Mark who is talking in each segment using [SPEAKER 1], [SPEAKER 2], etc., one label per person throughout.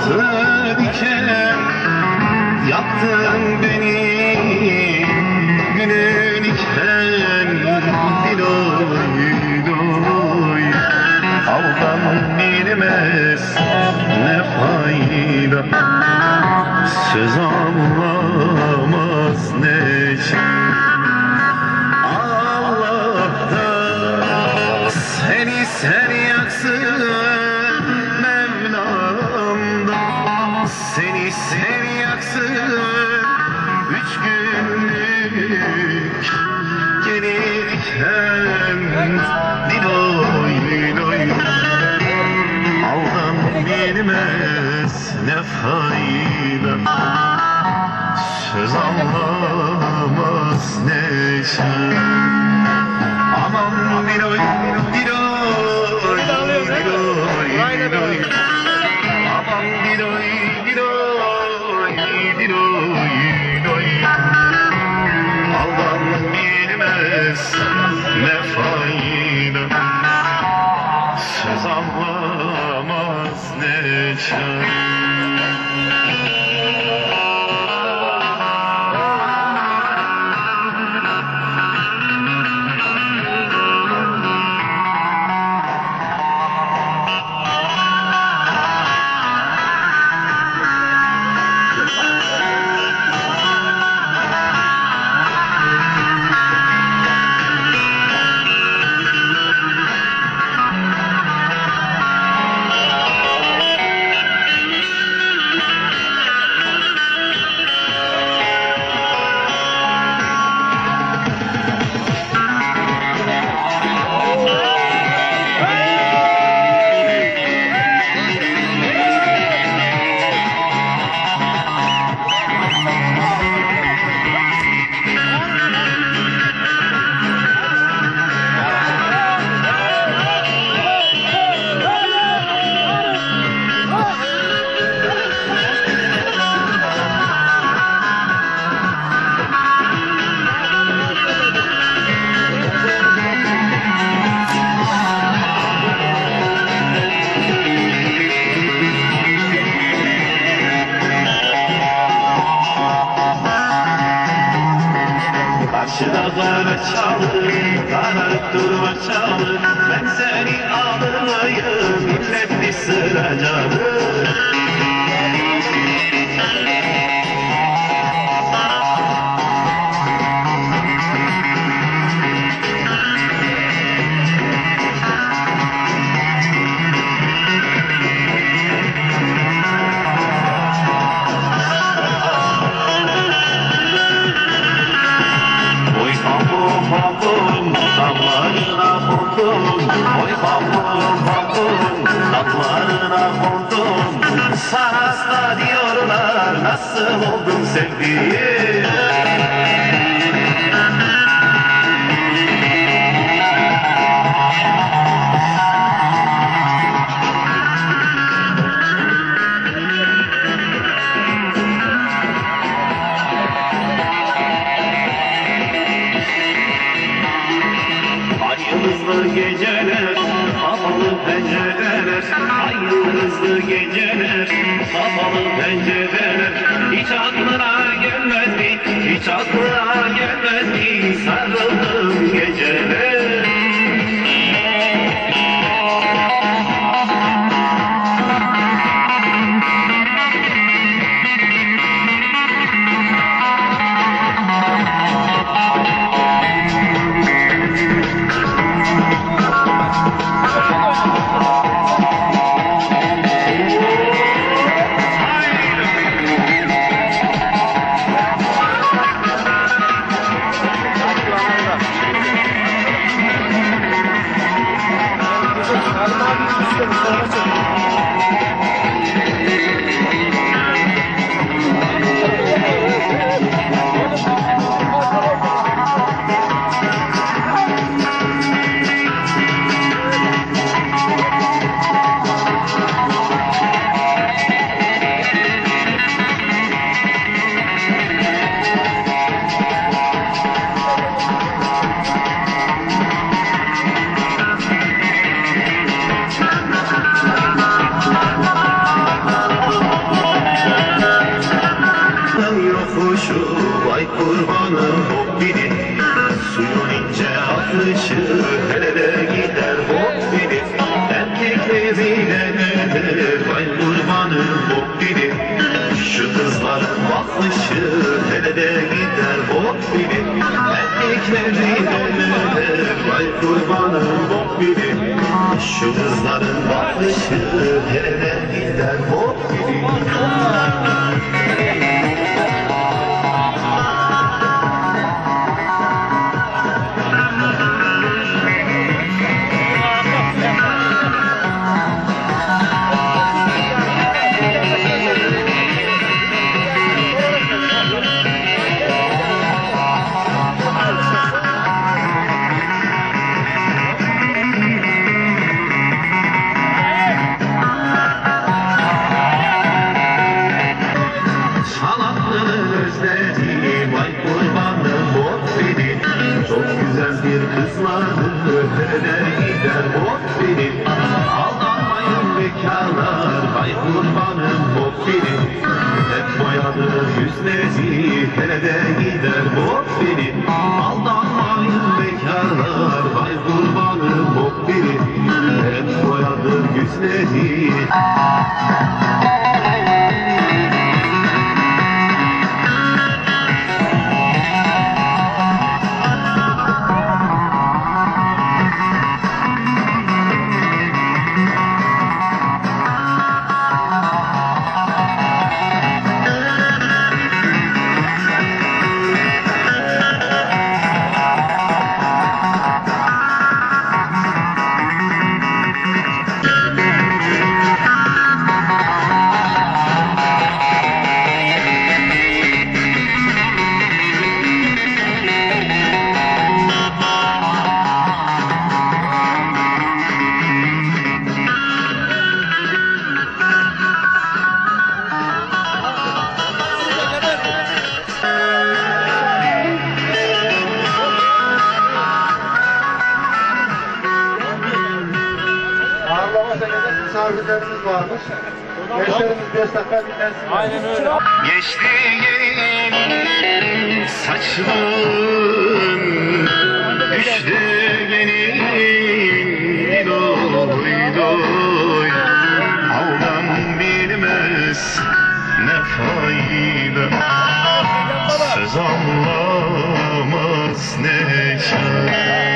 [SPEAKER 1] 子。Bilmez ne fayda Söz anlamaz ne şey Aman diloy diloy diloy diloy Aman diloy diloy diloy diloy Aldan bilmez ne fayda ne bambum, damlarına kondum Oy bambum bambum, damlarına kondum Sana hasta diyorlar, nasıl oldun sevdiğim yıldızlı geceler, kapalı pencereler. Hiç aklına gelmezdi, hiç aklına gelmezdi. Sarıldım geceler hop biri Suyun ince akışı hele de gider. Hop biri Erkekleri nedir vay kurbanım hop biri Şu kızların bakışı hele de gider. Hop biri Erkekleri nedir vay kurbanım hop biri Şu kızların bakışı hele de gider. Hop bekarlar ay kurbanım bot beni Hep boyadı yüzleri
[SPEAKER 2] varmış. Gençlerimiz dinlensin.
[SPEAKER 3] Aynen öyle.
[SPEAKER 1] Geçti gelin saçların Düştü gelin doy doy Aldan bilmez ne fayda Söz anlamaz ne şan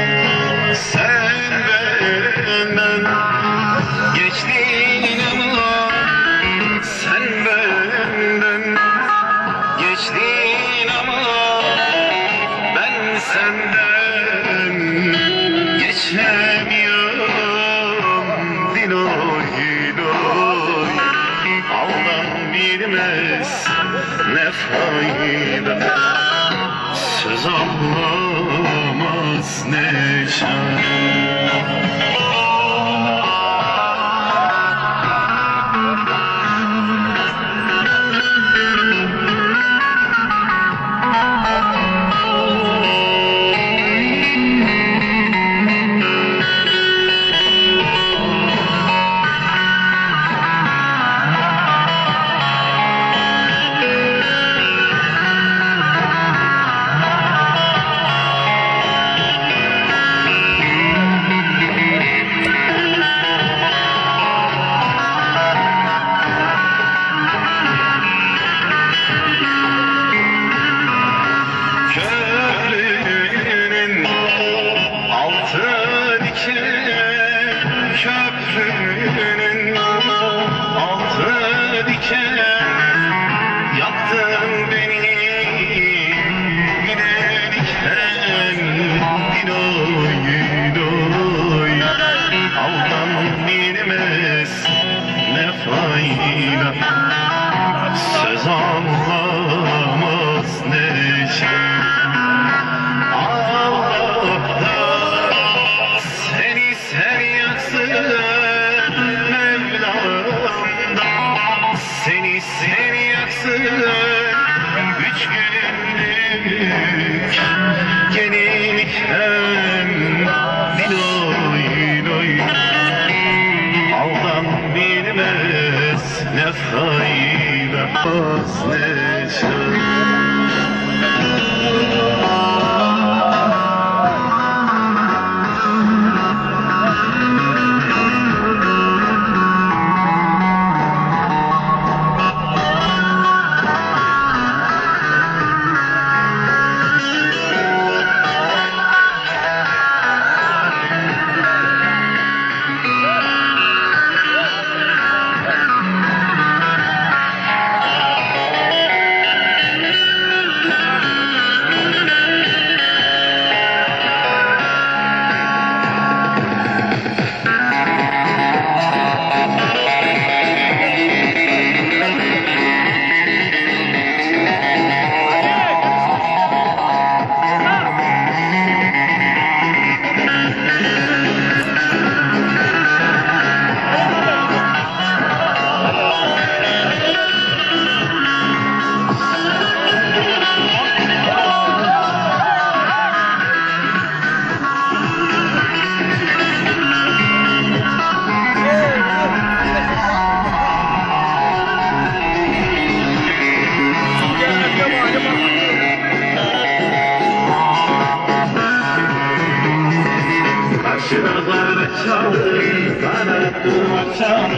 [SPEAKER 1] kaçan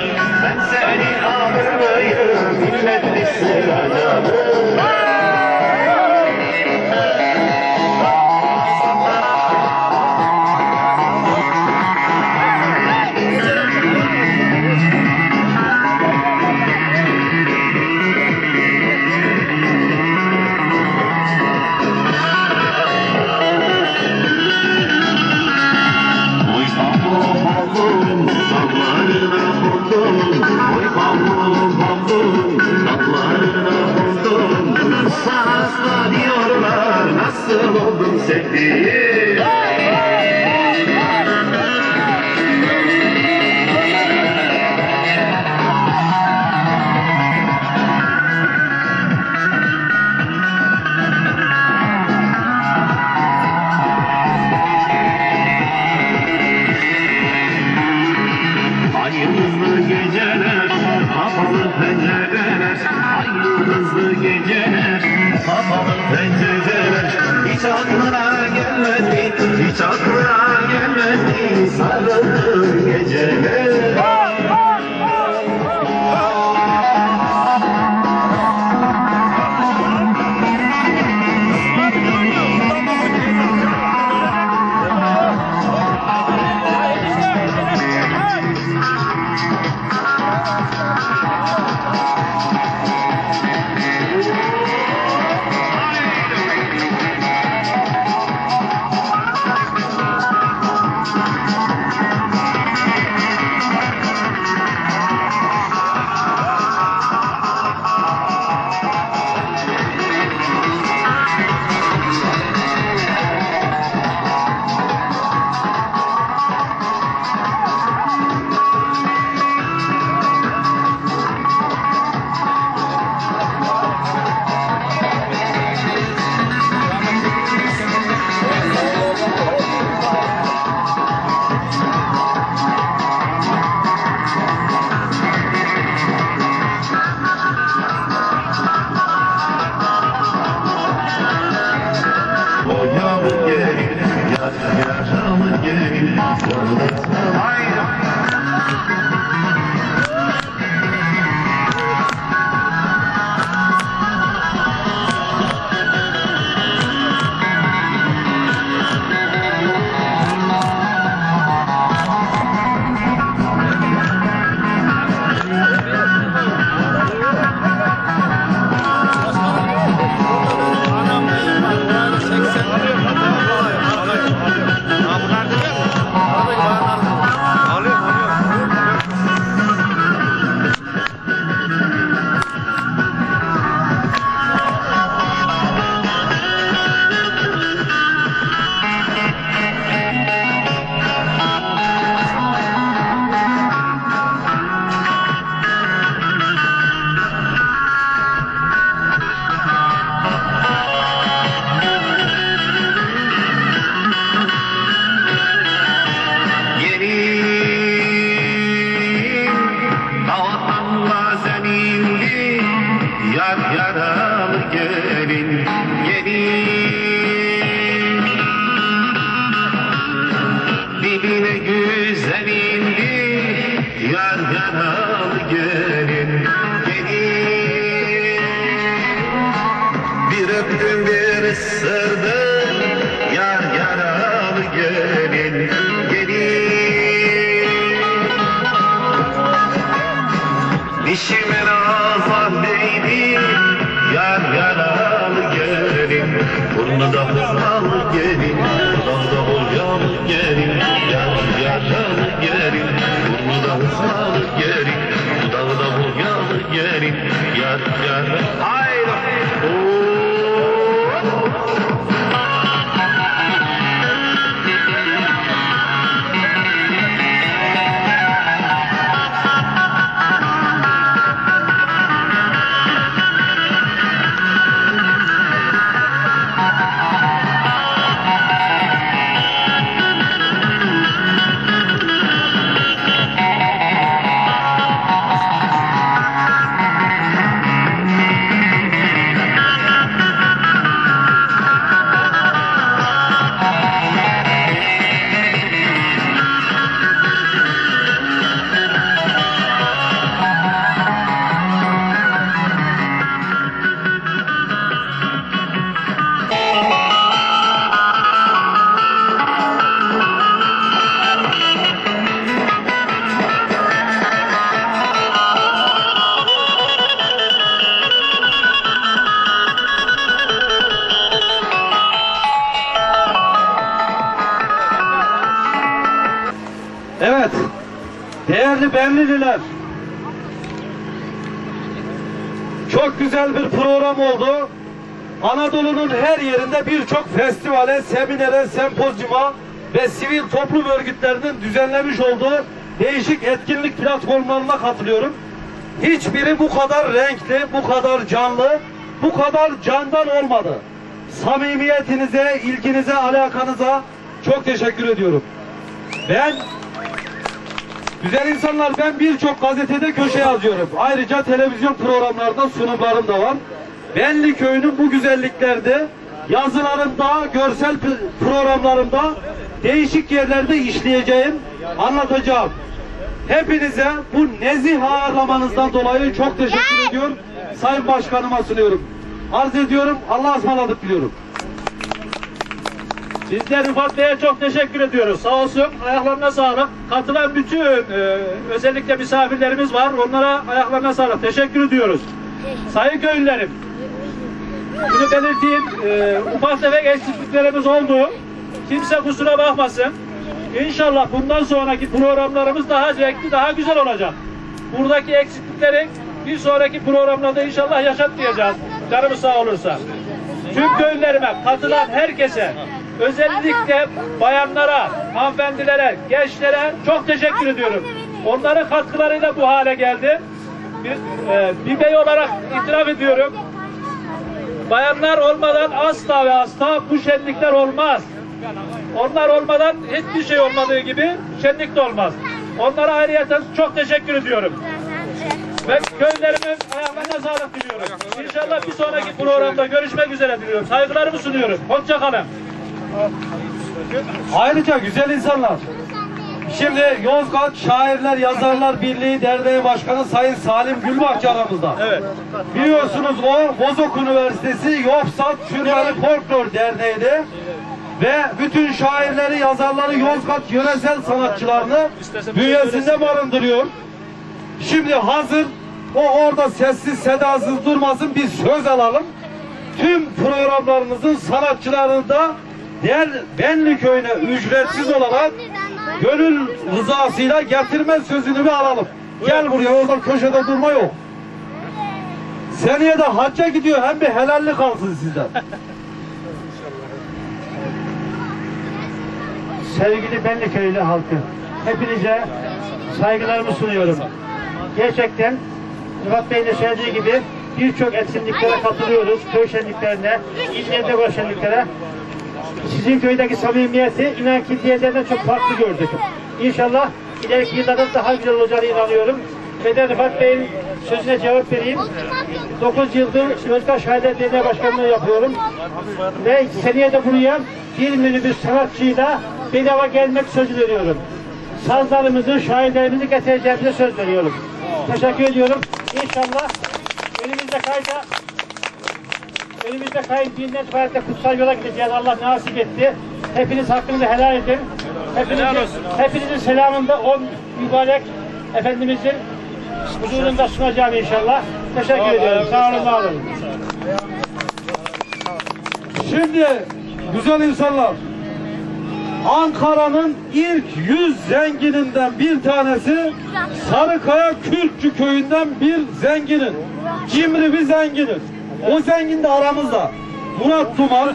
[SPEAKER 1] Ben seni alırım millet isyanı yıldızlı geceler, kapalı pencereler. Ay yıldızlı geceler, kapalı pencereler Thank you. Yaralı gelin Gelin Dişime nazar değdi Yar yaralı gelin Burnunda hırnalı gelin Dudağda boyalı gelin Yar yaralı gelin Burnunda hırnalı gelin Dudağda boyalı gelin Yar yar Haydi. Oo.
[SPEAKER 3] Çok güzel bir program oldu. Anadolu'nun her yerinde birçok festivale, seminere, sempozyuma ve sivil toplum örgütlerinin düzenlemiş olduğu değişik etkinlik platformlarına katılıyorum. Hiçbiri bu kadar renkli, bu kadar canlı, bu kadar candan olmadı. Samimiyetinize, ilginize, alakanıza çok teşekkür ediyorum. Ben Güzel insanlar ben birçok gazetede köşe yazıyorum. Ayrıca televizyon programlarda sunumlarım da var. Benli köyünün bu güzelliklerde yazılarımda, görsel programlarımda değişik yerlerde işleyeceğim, anlatacağım. Hepinize bu nezih ağırlamanızdan dolayı çok teşekkür ediyorum. Sayın Başkanıma sunuyorum. Arz ediyorum. Allah'a ısmarladık diliyorum.
[SPEAKER 4] Biz de Rıfat Bey'e çok teşekkür ediyoruz. Sağ olsun. Ayaklarına sağlık. Katılan bütün e, özellikle misafirlerimiz var. Onlara ayaklarına sağlık. Teşekkür ediyoruz. Sayın köylülerim. Bunu belirteyim. E, ufak tefek eksikliklerimiz oldu. Kimse kusura bakmasın. İnşallah bundan sonraki programlarımız daha zevkli, daha güzel olacak. Buradaki eksiklikleri bir sonraki programlarda inşallah yaşatmayacağız. Canımız sağ olursa. Tüm köylülerime, katılan herkese, özellikle bayanlara, hanımefendilere, gençlere çok teşekkür ediyorum. Onların katkılarıyla bu hale geldi. Bir, e, bir bey olarak itiraf ediyorum. Bayanlar olmadan asla ve asla bu şenlikler olmaz. Onlar olmadan hiçbir şey olmadığı gibi şenlik de olmaz. Onlara ayrıyeten çok teşekkür ediyorum. Ve köylerimin ayaklarına sağlık diliyorum. İnşallah bir sonraki programda görüşmek üzere diliyorum. Saygılarımı sunuyorum. Hoşça kalın.
[SPEAKER 3] Ayrıca güzel insanlar. Şimdi Yozgat Şairler Yazarlar Birliği Derneği Başkanı Sayın Salim Gülbahçe aramızda.
[SPEAKER 4] Evet.
[SPEAKER 3] Biliyorsunuz o Bozok Üniversitesi Yofsat Sürmeli Folklor Derneği'de ve bütün şairleri, yazarları Yozgat yöresel sanatçılarını bünyesinde barındırıyor. Şimdi hazır o orada sessiz sedasız durmasın bir söz alalım. Tüm programlarımızın sanatçılarını da diğer Benli köyüne ücretsiz olarak gönül rızasıyla getirme sözünü bir alalım. Gel buraya orada köşede durma yok. Seneye de hacca gidiyor hem bir helallik alsın sizden.
[SPEAKER 5] Sevgili Benli Köylü halkı, hepinize saygılarımı sunuyorum. Gerçekten Rıfat Bey'in de söylediği gibi birçok etkinliklere katılıyoruz. Köy şenliklerine, illerde bu şenliklere. Sizin köydeki samimiyeti inan ki diğerlerinden çok farklı gördük. İnşallah ileriki yıllarda daha güzel olacağına inanıyorum. Ve de Rıfat Bey'in sözüne cevap vereyim. 9 yıldır Özkaş Şairler Derneği Başkanlığı yapıyorum. Ve seneye de buraya bir minibüs sanatçıyla bedava gelmek söz veriyorum. Sazlarımızı, şairlerimizi getireceğimize söz veriyorum. Teşekkür ediyorum. İnşallah önümüzde kayda önümüzde kayıp binden itibaren kutsal yola gideceğiz. Allah nasip etti. Hepiniz hakkınızı helal edin. Hepinizin, hepinizin selamında o mübarek Efendimizin huzurunda sunacağım inşallah. Teşekkür ediyorum. Sağ olun, var olun.
[SPEAKER 3] Şimdi güzel insanlar Ankara'nın ilk yüz zengininden bir tanesi Sarıkaya Kürkçü köyünden bir zenginin. Cimri bir zenginin. O zengin de aramızda. Murat Duman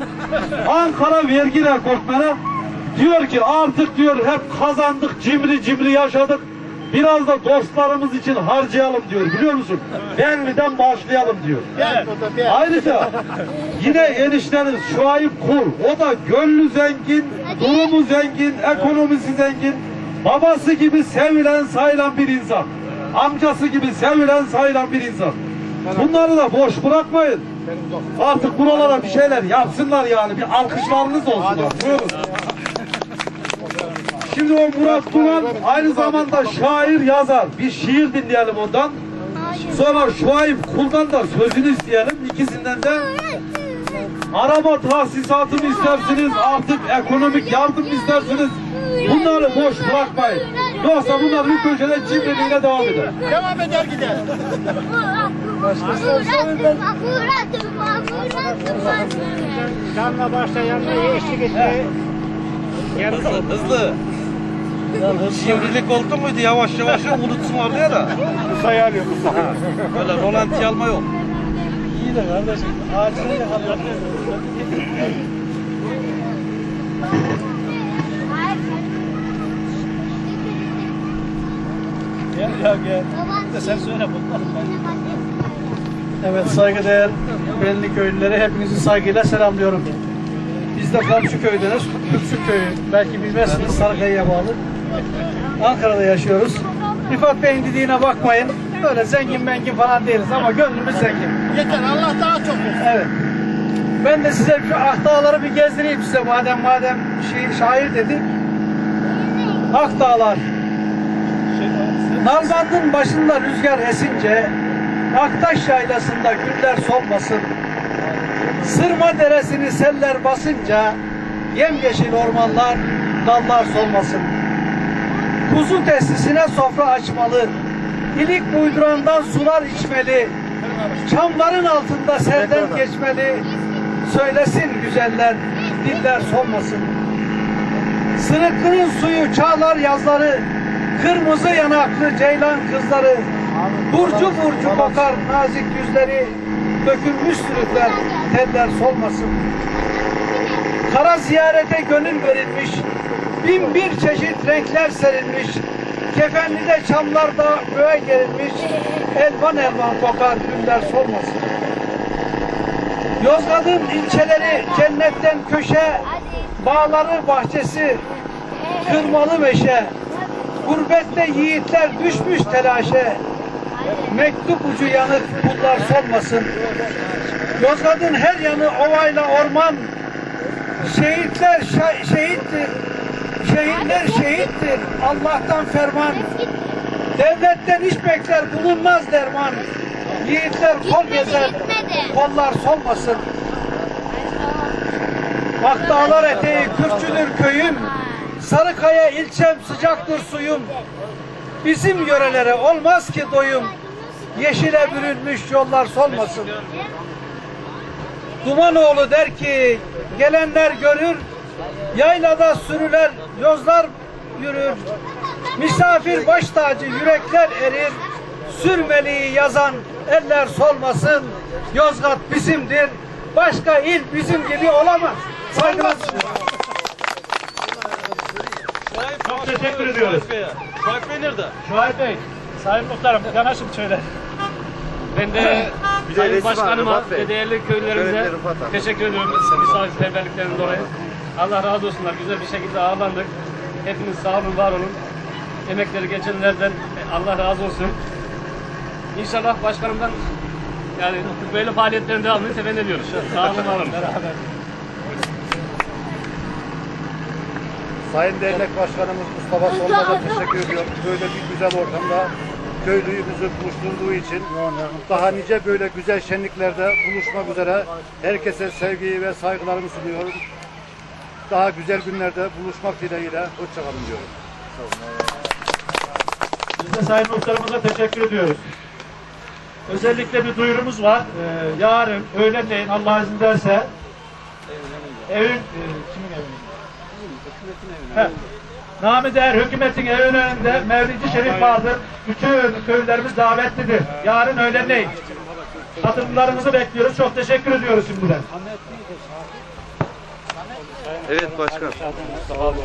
[SPEAKER 3] Ankara vergi rekortmeni diyor ki artık diyor hep kazandık cimri cimri yaşadık. Biraz da dostlarımız için harcayalım diyor biliyor musun? Benli'den başlayalım diyor. Ayrıca yine enişteniz Şuayb Kul. O da gönlü zengin, durumu zengin, ekonomisi zengin. Babası gibi sevilen sayılan bir insan. Amcası gibi sevilen sayılan bir insan. Bunları da boş bırakmayın. Artık buralara bir şeyler yapsınlar yani. Bir alkışlarınız olsun. Şimdi o Murat Duman aynı zamanda şair yazar. Bir şiir dinleyelim ondan. Sonra Şuayb Kul'dan da sözünü isteyelim. İkisinden de araba tahsisatı mı istersiniz, artık ekonomik yardım mı istersiniz? Bunları boş bırakmayın. Yoksa bunlar bir köşede cimriliğine devam eder.
[SPEAKER 6] Devam eder gider.
[SPEAKER 5] Canla başla yanına eşlik etmeye
[SPEAKER 3] Hızlı. Şimdilik oldu muydu yavaş yavaş unutsun oraya da.
[SPEAKER 7] Sayı arıyor Mustafa.
[SPEAKER 3] Böyle rolanti alma yok.
[SPEAKER 7] De kardeşim. Ağacını yakaladın. Gel ya gel. Sen söyle bunları. Evet saygıdeğer belli köylüleri hepinizi saygıyla selamlıyorum. Biz de komşu köydeniz, Küçük köyü. Belki bilmezsiniz Sarıkaya'ya bağlı. Ankara'da yaşıyoruz. Rifat Bey'in dediğine bakmayın. Böyle zengin mengin falan değiliz ama gönlümüz zengin.
[SPEAKER 2] Yeter Allah daha çok
[SPEAKER 7] Evet. Ben de size şu Akdağları bir gezdireyim size madem madem şey, şair dedik. Akdağlar. Nalbandın başında rüzgar esince Aktaş yaylasında güller solmasın. Sırma deresini seller basınca yemyeşil ormanlar dallar solmasın. Kuzu tesisine sofra açmalı. İlik uydurandan sular içmeli. Çamların altında serden geçmeli. Söylesin güzeller, diller solmasın. Sırıklı'nın suyu çağlar yazları, kırmızı yanaklı ceylan kızları, burcu burcu kokar nazik yüzleri, dökülmüş sürükler, teller solmasın. Kara ziyarete gönül verilmiş, bin bir çeşit renkler serilmiş, kefenlide çamlarda göğe gerilmiş, elvan elvan kokar güller solmasın. Yozgat'ın ilçeleri cennetten köşe, bağları bahçesi, kırmalı meşe, gurbette yiğitler düşmüş telaşe, mektup ucu yanık kullar solmasın. Yozgat'ın her yanı ovayla orman, şehitler şa- şehittir, şehitler şehittir, Allah'tan ferman. Devletten iş bekler bulunmaz derman. Yiğitler kol gezer, kollar solmasın. Akdağlar eteği Kürkçüdür köyüm. Sarıkaya ilçem sıcaktır suyum. Bizim yörelere olmaz ki doyum. Yeşile bürünmüş yollar solmasın. Dumanoğlu der ki gelenler görür. Yaylada sürüler yozlar yürür. Misafir baş tacı yürekler erir. Sürmeliği yazan eller solmasın. Yozgat bizimdir. Başka il bizim gibi olamaz. Saygılar.
[SPEAKER 4] Çok teşekkür ediyoruz.
[SPEAKER 3] Şahit Bey nerede?
[SPEAKER 4] Şuayb Bey, Sayın Muhtarım, yanaşın şöyle.
[SPEAKER 8] Ben de Sayın Başkanıma ve değerli köylerimize teşekkür ediyorum misafirperverliklerinden dolayı. Allah razı olsunlar. Güzel bir şekilde ağırlandık. Hepiniz sağ olun, var olun. Emekleri geçenlerden Allah razı olsun. İnşallah başkanımdan yani böyle faaliyetlerin devamını temenni ediyoruz. Sağ olun, var olun.
[SPEAKER 2] Sayın Dernek Başkanımız Mustafa Solmaz'a teşekkür ediyorum. Böyle bir güzel ortamda köylüyümüzü buluşturduğu için daha nice böyle güzel şenliklerde buluşmak üzere herkese sevgiyi ve saygılarımı sunuyorum. Daha güzel günlerde buluşmak dileğiyle hoşçakalın diyorum.
[SPEAKER 4] Biz de Sayın Muhtarımıza teşekkür ediyoruz. Özellikle bir duyurumuz var. Ee, yarın öğlenleyin Allah izin verse evin, e, kimin evinin? Heh. Nami Değer Hükümet'in evinin önünde Mevlidi Şerif vardır. Bütün köylerimiz davetlidir. Yarın öğlenleyin. Katılımlarınızı bekliyoruz. Çok teşekkür ediyoruz şimdiden.
[SPEAKER 3] Evet başkan.
[SPEAKER 2] Sabah